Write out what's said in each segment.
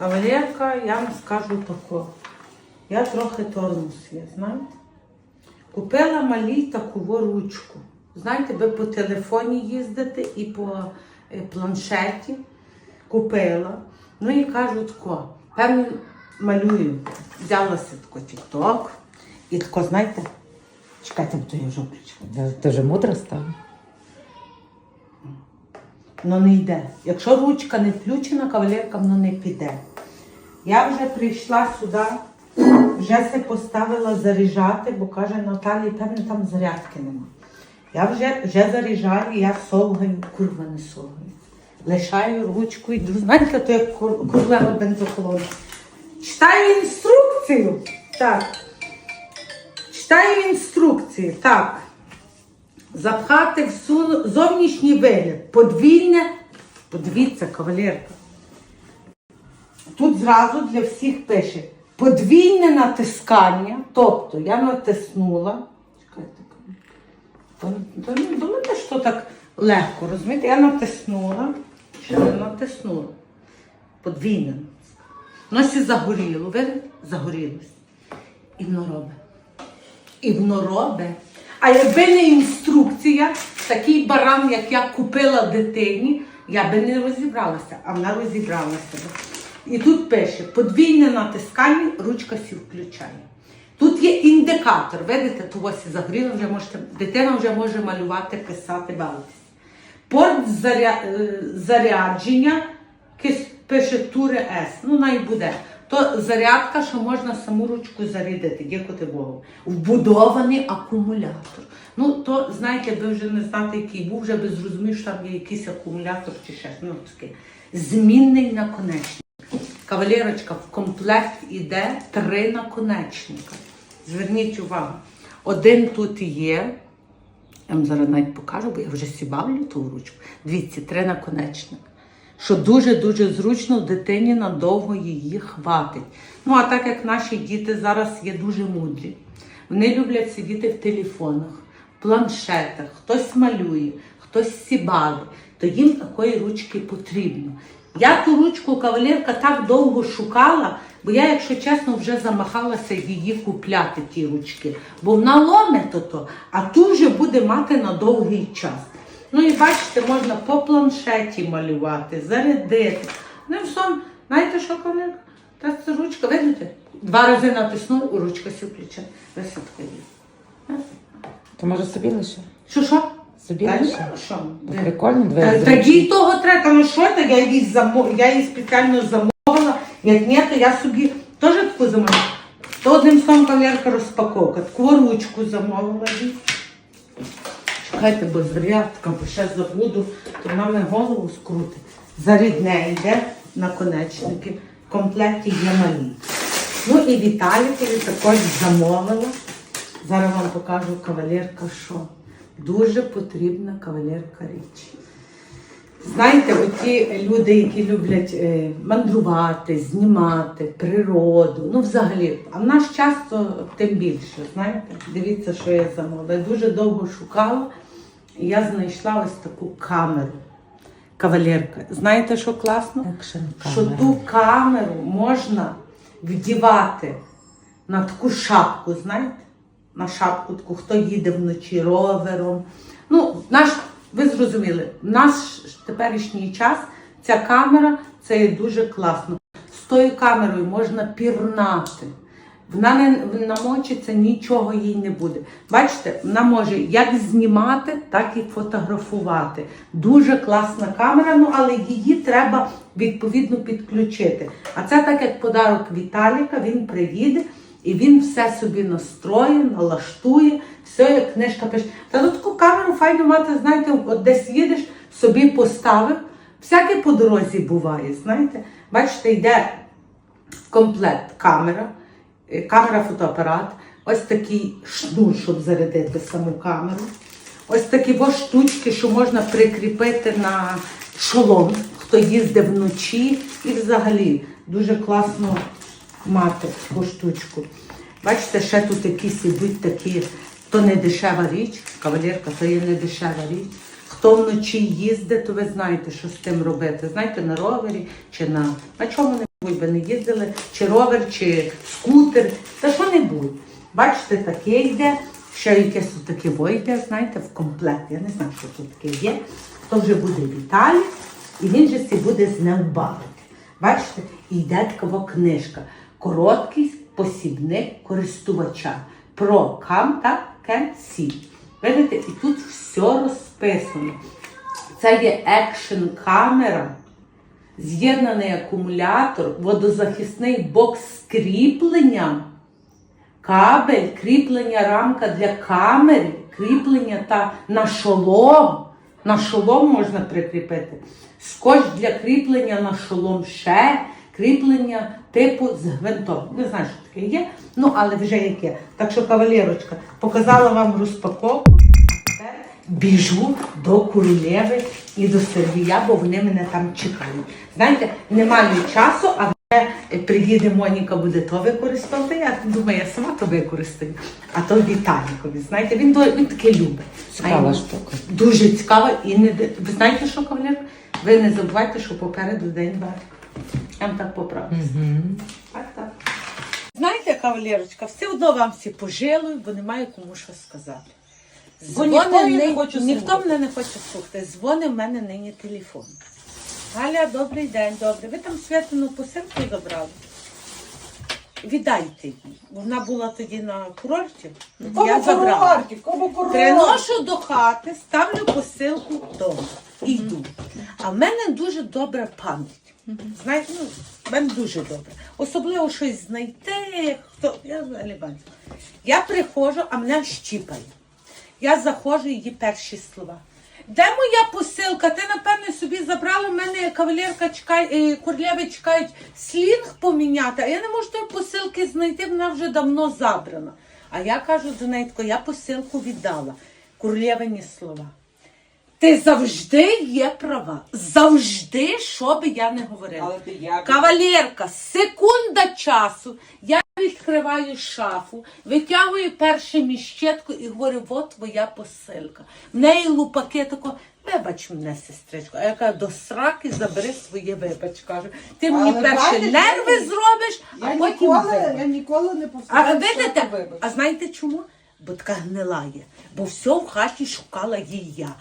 Кавалерка, я вам скажу тако. Я трохи тормоз є, знаєте? Купила малій таку ручку. Знаєте, ви по телефоні їздите і по е, планшеті. Купила. Ну і кажу тако, певно, малюю. Взялася тако тік-ток. І тако, знаєте, чекайте, то я вже включила. Ти вже мудра стала? Воно не йде. Якщо ручка не включена, кавалерка воно не піде. Я вже прийшла сюди, вже се поставила заряджати, бо каже Наталі, певне, там зарядки нема. Я вже, вже заряджаю, я солгаю, курва не солгаю. Лишаю ручку, йду, знаєте, то як кур- курлева бензоколонка. Читаю інструкцію. Так. Читаю інструкції. Так. Запхати в зовнішній вигляд. Подвійне. Подивіться, кавалерка. Тут зразу для всіх пише подвійне натискання. Тобто я натиснула. Чекайте, то, то думайте, що так легко, розумієте? Я натиснула, ще не натиснула. Подвійне. Носі загоріло, видите? Загорілось. І воно робить. І воно робить. А якби не інструкція, такий баран, як я купила дитині, я би не розібралася, а вона розібралася. І тут пише: подвійне натискання, ручка сі включає. Тут є індикатор, видите, того сі загоріло, вже можете, дитина вже може малювати, писати, бавитися. Порт заря... е, зарядження пише Туре С. Ну, най буде. То зарядка, що можна саму ручку зарядити, дякувати Богу. Вбудований акумулятор. Ну, то, знаєте, ви вже не знаєте, який був, вже би зрозумів, що там є якийсь акумулятор чи ще. Ну, таке. Змінний наконечник. Кавалерочка, в комплект іде три наконечника. Зверніть увагу. Один тут є, я вам зараз навіть покажу, бо я вже сібавлю ту ручку. Дивіться, три наконечники. Що дуже-дуже зручно дитині надовго її хватить. Ну, а так як наші діти зараз є дуже мудрі, вони люблять сидіти в телефонах, в планшетах, хтось малює, хтось сібавить, то їм такої ручки потрібно. Я ту ручку кавалерка так довго шукала, бо я, якщо чесно, вже замахалася її купляти, ті ручки. Бо вона ломе то, а ту вже буде мати на довгий час. Ну і бачите, можна по планшеті малювати, зарядити. Ну і все, знаєте що, кавалерка? Та це ручка, видите? Два рази натиснув, ручка сі включає. Висадка є. То може собі лише? Що що? Собі Та ні, лише? що? Ну, Де? Прикольно, Та- двоє Тоді того треба, ну що ти, я її, замо... я її спеціально замовила. Як ні, то я собі теж таку замовила. То одним словом кавалерка розпаковка. Таку ручку замовила. їй. Чекайте, бо зарядка, бо ще забуду, то вона мене голову скрутить. Зарідне йде наконечники. В комплекті є малі. Ну і Віталікові також замовила. Зараз вам покажу кавалерка, що дуже потрібна кавалерка річ. Знаєте, оті люди, які люблять е, мандрувати, знімати природу, ну взагалі, а в наш часто тим більше, знаєте, дивіться, що я замовила. Я дуже довго шукала, і я знайшла ось таку камеру. Кавалерка. Знаєте, що класно? Що ту камеру можна вдівати на таку шапку, знаєте? На шапку таку, хто їде вночі ровером. Ну, наш, ви зрозуміли, в наш теперішній час ця камера це є дуже класно. З тою камерою можна пірнати. Вона не намочиться, нічого їй не буде. Бачите, вона може як знімати, так і фотографувати. Дуже класна камера, ну але її треба відповідно підключити. А це так як подарок Віталіка, він приїде і він все собі настроє, налаштує, все як книжка пише. Та тут таку камеру файно мати, знаєте, от десь їдеш, собі поставив. Всяке по дорозі буває, знаєте. Бачите, йде в комплект камера, камера фотоапарат, ось такий шнур, щоб зарядити саму камеру. Ось такі ось штучки, що можна прикріпити на шолом, хто їздить вночі. І взагалі дуже класно мати таку штучку. Бачите, ще тут якісь ідуть такі, то не дешева річ, кавалерка, то є не дешева річ. Хто вночі їздить, то ви знаєте, що з тим робити. Знаєте, на ровері чи на, на чому не би не їздили, чи ровер, чи скутер, та що-небудь. Бачите, таке йде, ще якесь таке вийде, знаєте, в комплект. Я не знаю, що тут таке є. То вже буде Віталій, і він же сі буде з ним бавити. Бачите, і йде така книжка. Короткий посібник користувача про кам та кенсі. Видите, і тут все розписано. Це є екшн камера, з'єднаний акумулятор, водозахисний бокс з кріпленням, кабель, кріплення рамка для камери, кріплення та на шолом. На шолом можна прикріпити. Скотч для кріплення на шолом ще, кріплення типу з гвинтом. Не знаю, що таке є, ну але вже яке. Так що, кавалерочка, показала вам розпаковку. Біжу до королеви і до Сергія, бо вони мене там чекають. Знаєте, не маю часу, а вже приїде Моніка, буде то використовувати. Я думаю, я сама то використаю. А то Віталікові. Знаєте, він, він таке любить. Цікава штука. Дуже цікава і не ви знаєте, що кавалер? Ви не забувайте, що попереду день батька. Я вам так поправлю. Так, так. Знаєте, кавалерочка, все одно вам всі пожили, бо немає кому що сказати. Бо ніхто її не хоче ніхто мене не хоче слухати. Дзвонить в мене нині телефон. Галя, добрий день, добре. Ви там святину посилку забрали? Віддайте їй. Вона була тоді на курорті. Я забрала. курорті, кому курорті? Приношу до хати, ставлю посилку вдома і йду. А в мене дуже добра пам'ять. Знаєте, ну, в мене дуже добре. Особливо щось знайти, хто. Я взагалі бачу. Я приходжу, а мене щіпає. Я заходжу її перші слова. Де моя посилка? Ти, напевне, собі забрала в мене кавалерка чекає, е, королеви чекають слінг поміняти, а я не можу тої посилки знайти, вона вже давно забрана. А я кажу до неї, я посилку віддала. Курлєвині слова. Ти завжди є права. Завжди, що би я не говорила. Але ти як? Кавалерка, секунда часу. Я відкриваю шафу, витягую перше міщетку і говорю, от твоя посилка. В неї лупаки тако, вибач мене, сестричко. А я кажу, до сраки забери своє вибач. Кажу, ти мені Але перше бачиш, нерви я- зробиш, а Я потім ніколи, вибач. я ніколи не А посилаю. видите, а знаєте чому? Бо така гнила є. Бо все в хаті шукала її я.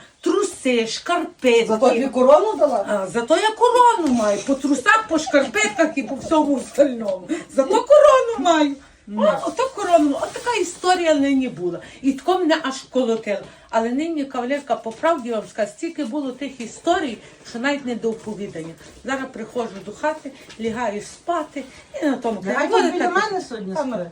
Труси, шкарпетки. Зато тобі корону дала? А, зато я корону маю. По трусах, по шкарпетках і по всьому остальному. Зато корону маю. О, ото корону. От така історія нині була. І тако мене аж колотило. Але нині кавалерка, по правді вам скажу, стільки було тих історій, що навіть не до оповідання. Зараз приходжу до хати, лягаю спати і на тому А кажу, тут біля мене сьогодні спи.